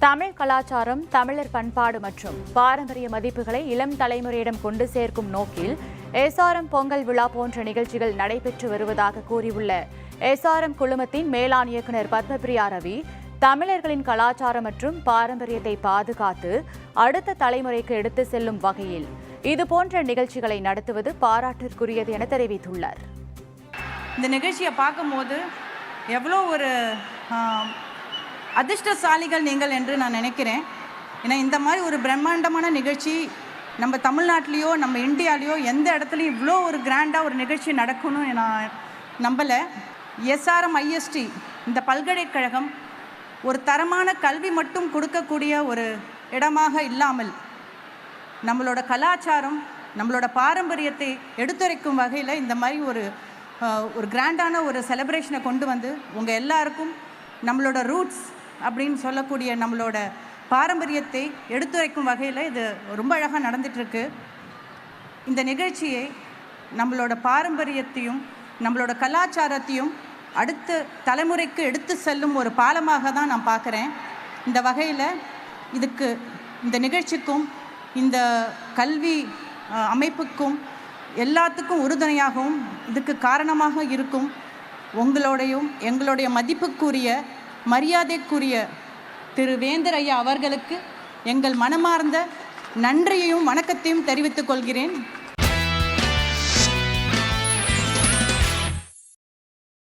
தமிழ் கலாச்சாரம் தமிழர் பண்பாடு மற்றும் பாரம்பரிய மதிப்புகளை இளம் தலைமுறையிடம் கொண்டு சேர்க்கும் நோக்கில் எஸ்ஆர்எம் பொங்கல் விழா போன்ற நிகழ்ச்சிகள் நடைபெற்று வருவதாக கூறியுள்ள எஸ்ஆர்எம் குழுமத்தின் மேலாண் இயக்குநர் பத்மபிரியா ரவி தமிழர்களின் கலாச்சாரம் மற்றும் பாரம்பரியத்தை பாதுகாத்து அடுத்த தலைமுறைக்கு எடுத்து செல்லும் வகையில் இதுபோன்ற நிகழ்ச்சிகளை நடத்துவது பாராட்டிற்குரியது என தெரிவித்துள்ளார். இந்த நிகழ்ச்சியை பார்க்கும்போது எவ்வளோ ஒரு அதிர்ஷ்டசாலிகள் நீங்கள் என்று நான் நினைக்கிறேன். ஏன்னா இந்த மாதிரி ஒரு பிரம்மாண்டமான நிகழ்ச்சி நம்ம தமிழ்நாட்டிலையோ நம்ம இந்தியாலேயோ எந்த இடத்துலையும் இவ்வளோ ஒரு கிராண்டாக ஒரு நிகழ்ச்சி நடக்கணும்னு நான் நம்பலை. எஸ்ஆர்எம் ஐஎஸ்டி இந்த பல்கலைக்கழகம் ஒரு தரமான கல்வி மட்டும் கொடுக்கக்கூடிய ஒரு இடமாக இல்லாமல் நம்மளோட கலாச்சாரம் நம்மளோட பாரம்பரியத்தை எடுத்துரைக்கும் வகையில் இந்த மாதிரி ஒரு ஒரு கிராண்டான ஒரு செலிப்ரேஷனை கொண்டு வந்து உங்கள் எல்லாருக்கும் நம்மளோட ரூட்ஸ் அப்படின்னு சொல்லக்கூடிய நம்மளோட பாரம்பரியத்தை எடுத்துரைக்கும் வகையில் இது ரொம்ப அழகாக நடந்துகிட்ருக்கு இந்த நிகழ்ச்சியை நம்மளோட பாரம்பரியத்தையும் நம்மளோட கலாச்சாரத்தையும் அடுத்த தலைமுறைக்கு எடுத்து செல்லும் ஒரு பாலமாக தான் நான் பார்க்குறேன். இந்த வகையில் இதுக்கு இந்த நிகழ்ச்சிக்கும் இந்த கல்வி அமைப்புக்கும் எல்லாத்துக்கும் உறுதுணையாகவும் இதுக்கு காரணமாக இருக்கும் உங்களோடையும் எங்களுடைய மதிப்புக்குரிய மரியாதைக்குரிய திரு வேந்தர் ஐயா அவர்களுக்கு எங்கள் மனமார்ந்த நன்றியையும் வணக்கத்தையும் தெரிவித்துக் கொள்கிறேன்.